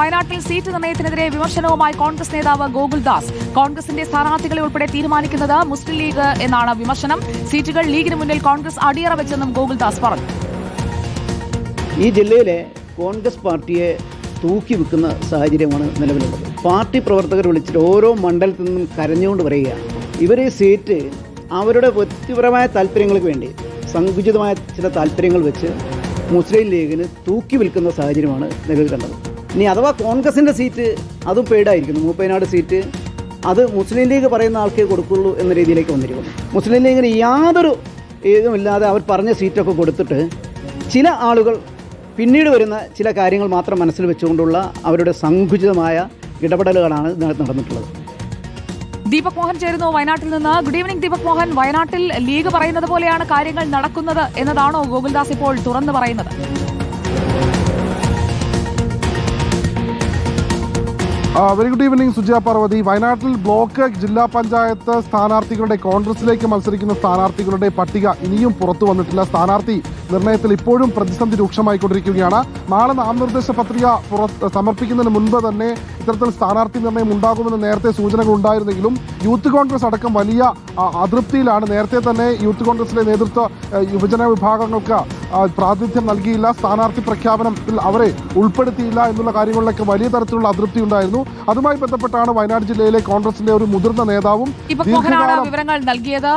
വയനാട്ടിൽ സീറ്റ് നിർണയത്തിനെതിരെ വിമർശനവുമായി കോൺഗ്രസ് നേതാവ് ഗോകുൽദാസ് കോൺഗ്രസിന്റെ സ്ഥാനാർത്ഥികളെ ഉൾപ്പെടെ തീരുമാനിക്കുന്നത് മുസ്ലിം ലീഗ് എന്നാണ് വിമർശനം. സീറ്റുകൾ ലീഗിന് മുന്നിൽ കോൺഗ്രസ് അടിയറ വെച്ചെന്നും ഗോകുൽദാസ് പറഞ്ഞു. ഈ ജില്ലയിലെ കോൺഗ്രസ് പാർട്ടിയെ തൂക്കി വെക്കുന്ന സാഹചര്യമാണ് നിലവിലുള്ളത്. പാർട്ടി പ്രവർത്തകർ വിളിച്ചിട്ട് ഓരോ മണ്ഡലത്തിൽ നിന്നും കരഞ്ഞുകൊണ്ട് പറയുകയാണ് ഇവർ സീറ്റ് അവരുടെ വ്യക്തിപരമായ താല്പര്യങ്ങൾക്ക് വേണ്ടി സങ്കുചിതമായ ചില താല്പര്യങ്ങൾ വെച്ച് മുസ്ലിം ലീഗിന് തൂക്കി വിൽക്കുന്ന സാഹചര്യമാണ് നിലവിൽ കണ്ടത് ഇനി അഥവാ കോൺഗ്രസിന്റെ സീറ്റ് അതും പെയ്ഡായിരിക്കുന്നു മൂപ്പയനാട് സീറ്റ് അത് മുസ്ലിം ലീഗ് പറയുന്ന ആൾക്കേ കൊടുക്കുള്ളൂ എന്ന രീതിയിലേക്ക് വന്നിരിക്കുന്നു. മുസ്ലിം ലീഗിന് യാതൊരു ഇതുമില്ലാതെ അവർ പറഞ്ഞ സീറ്റൊക്കെ കൊടുത്തിട്ട് ചില ആളുകൾ പിന്നീട് വരുന്ന ചില കാര്യങ്ങൾ മാത്രം മനസ്സിൽ വെച്ചുകൊണ്ടുള്ള അവരുടെ സങ്കുചിതമായ ഇടപെടലുകളാണ് നടന്നിട്ടുള്ളത്. ദീപക് മോഹൻ ചേരുന്നു വയനാട്ടിൽ നിന്ന്. Good evening Deepak Mohan. വയനാട്ടിൽ ലീഗ് പറയുന്നത് പോലെയാണ് കാര്യങ്ങൾ നടക്കുന്നത് എന്നതാണോ ഗോകുൽദാസ് ഇപ്പോൾ തുറന്നു പറയുന്നത്? Very good evening Sujaya Parvathy. വയനാട്ടിൽ ബ്ലോക്ക് ജില്ലാ പഞ്ചായത്ത് സ്ഥാനാർത്ഥികളുടെ കോൺഗ്രസിലേക്ക് മത്സരിക്കുന്ന സ്ഥാനാർത്ഥികളുടെ പട്ടിക ഇനിയും പുറത്തു വന്നിട്ടില്ല. സ്ഥാനാർത്ഥി നിർണയത്തിൽ ഇപ്പോഴും പ്രതിസന്ധി രൂക്ഷമായിക്കൊണ്ടിരിക്കുകയാണ്. നാളെ നാമനിർദ്ദേശ പത്രിക സമർപ്പിക്കുന്നതിന് മുൻപ് തന്നെ ഇത്തരത്തിൽ സ്ഥാനാർത്ഥി നിർണയം ഉണ്ടാകുമെന്ന് നേരത്തെ സൂചനകൾ ഉണ്ടായിരുന്നെങ്കിലും യൂത്ത് കോൺഗ്രസ് അടക്കം വലിയ അതൃപ്തിയിലാണ്. നേരത്തെ തന്നെ യൂത്ത് കോൺഗ്രസിലെ നേതൃത്വ യുവജന വിഭാഗങ്ങൾക്ക് പ്രാതിനിധ്യം നൽകിയില്ല. സ്ഥാനാർത്ഥി പ്രഖ്യാപനത്തിൽ അവരെ ഉൾപ്പെടുത്തിയില്ല എന്നുള്ള കാര്യങ്ങളിലൊക്കെ വലിയ തരത്തിലുള്ള അതൃപ്തി ഉണ്ടായിരുന്നു. അതുമായി ബന്ധപ്പെട്ടാണ് വയനാട് ജില്ലയിലെ കോൺഗ്രസിന്റെ ഒരു മുതിർന്ന നേതാവും വിവരങ്ങൾ നൽകിയത്.